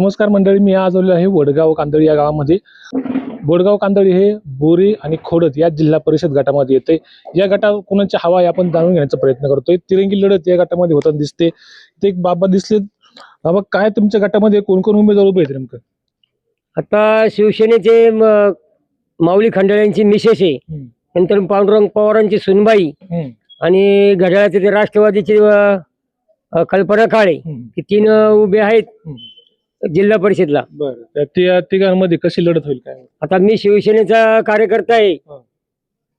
नमस्कार मंडळी मी आज आलेलो आहे वडगाव कांदळी या गावामध्ये. वडगाव कांदळी हे बोरी आणि खोडत या जिल्हा परिषद गटामध्ये येते. या गटा कोणाची हवा आहे आपण जाणून घेण्याचा प्रयत्न करतोय. तिरंगी लढत या गटामध्ये होताना दिसते. ते एक बाबा दिसले बाबा काय तुमच्या गटामध्ये कोण कोण उमेदवार उभे आहेत नेमकं? आता शिवसेनेचे म- माऊली खंडाळ्यांची मिसेस आहे हम्म. नंतर पांडुरंग पवारांची सुनबाई हम्म, आणि घड्याळाचे ते राष्ट्रवादीचे अ, अ, कल्पना काळे. हम्म, हे तीन अ, उभे आहेत. हम्म. जिल्हा परिषदला. बरं. त्या त्या तिघांमध्ये कशी लढत होईल काय? आता मी शिवसेनेचा कार्यकर्ता आहे. हा.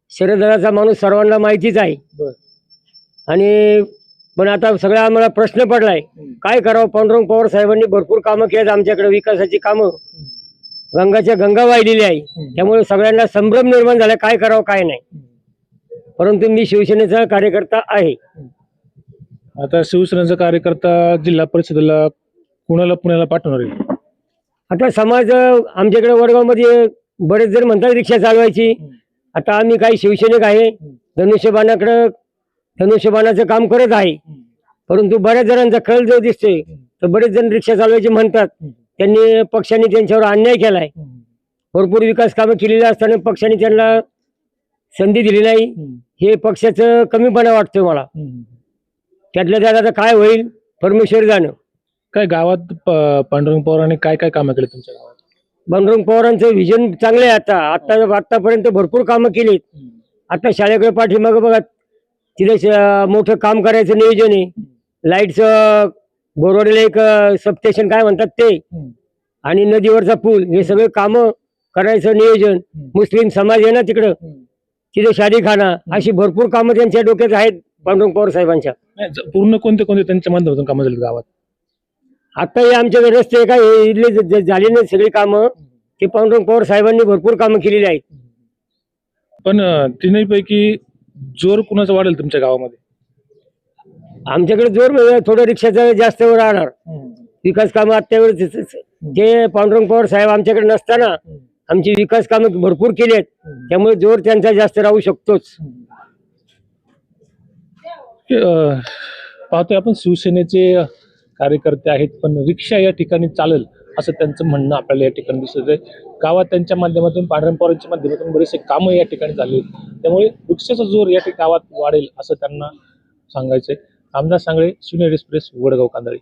शरदराचा माणूस सर्वांना माहितीच आहे. बर. आणि पण आता सगळा आम्हाला प्रश्न पडलाय हम्म. काय करावं? पांडुरंग पवार साहेबांनी भरपूर कामं केली आमच्याकडे विकासाची कामं. गंगाच्या गंगा वाहिलेली आहे. त्यामुळे सगळ्यांना संभ्रम निर्माण झाला काय करावं काय नाही. परंतु मी शिवसेनेचा कार्यकर्ता आहे. आता शिवसेनेचा कार्यकर्ता जिल्हा परिषदेला कुणाला पुण्याला पाठवणार आहे? आता समाज अं, आमच्याकडे वडगावमध्ये बरेच जण म्हणतात रिक्षा चालवायची. आता आम्ही काही शिवसैनिक आहे. धनुष्यबाणाकडं धनुष्यबाणाचं काम करत आहे. परंतु बऱ्याच जणांचा कल जो दिसतोय तर बरेच जण रिक्षा चालवायचे म्हणतात. त्यांनी पक्षाने त्यांच्यावर अन्याय केलाय. भरपूर विकास कामं केलेली असताना पक्षाने त्यांना संधी दिली नाही. हे पक्षाचं कमीपणा वाटतोय मला. त्यातल्या त्यात आता काय होईल? परमेश्वर जाणं. काय गावात प- पांडुरंग पवारांनी काय काय कामं केली तुमच्या गावात? बंडरंग पवारांचं विजन चांगलं आहे आता. आता आतापर्यंत भरपूर कामं केलीत. आता शाळेकडे पाठीमागं बघा तिथे श- मोठं काम करायचं नियोजन आहे लाईटचं बोरवडेला एक सबस्टेशन काय म्हणतात ते? आणि नदीवरचा पूल हे सगळे कामं करायचं नियोजन. मुस्लिम समाज आहे ना तिकडं. तिथे शादीखाना. अशी भरपूर कामं त्यांच्या डोक्यात आहेत पांडुरंग पवार साहेबांच्या. नाही, ज- पूर्ण कोणते कोणते त्यांच्या माध्यमातून कामं झाली गावात? आता हे आमच्याकडे रस्ते काय हे इथले ज- ज- झाले नाही सगळी कामं ते पांडुरंग पवार साहेबांनी भरपूर कामं केलेली आहेत. पण अं, तिन्हीपैकी जोर कुणाचा वाढेल तुमच्या गावामध्ये? आमच्याकडे जोर म्हणजे थोडं रिक्षाचं जास्त राहणार. विकास कामं आत्तावेळेस ते पांडुरंग पवार साहेब आमच्याकडे नसताना आमची विकास कामं भरपूर केली आहेत त्यामुळे जोर त्यांचा जास्त राहू शकतोच. अं, पाहतोय आपण शिवसेनेचे कार्यकर्ते आहेत पण रिक्षा या ठिकाणी चालेल असं त्यांचं म्हणणं आपल्याला या ठिकाणी दिसत आहे. गावात त्यांच्या माध्यमातून पांढरपवारांच्या माध्यमातून बरेचसे कामं या ठिकाणी झाले त्यामुळे रिक्षाचा जोर या ठिकाणी गावात वाढेल असं त्यांना सांगायचंय. आमदार सांगळे सिनियर एक्सप्रेस वडगाव कांदळी.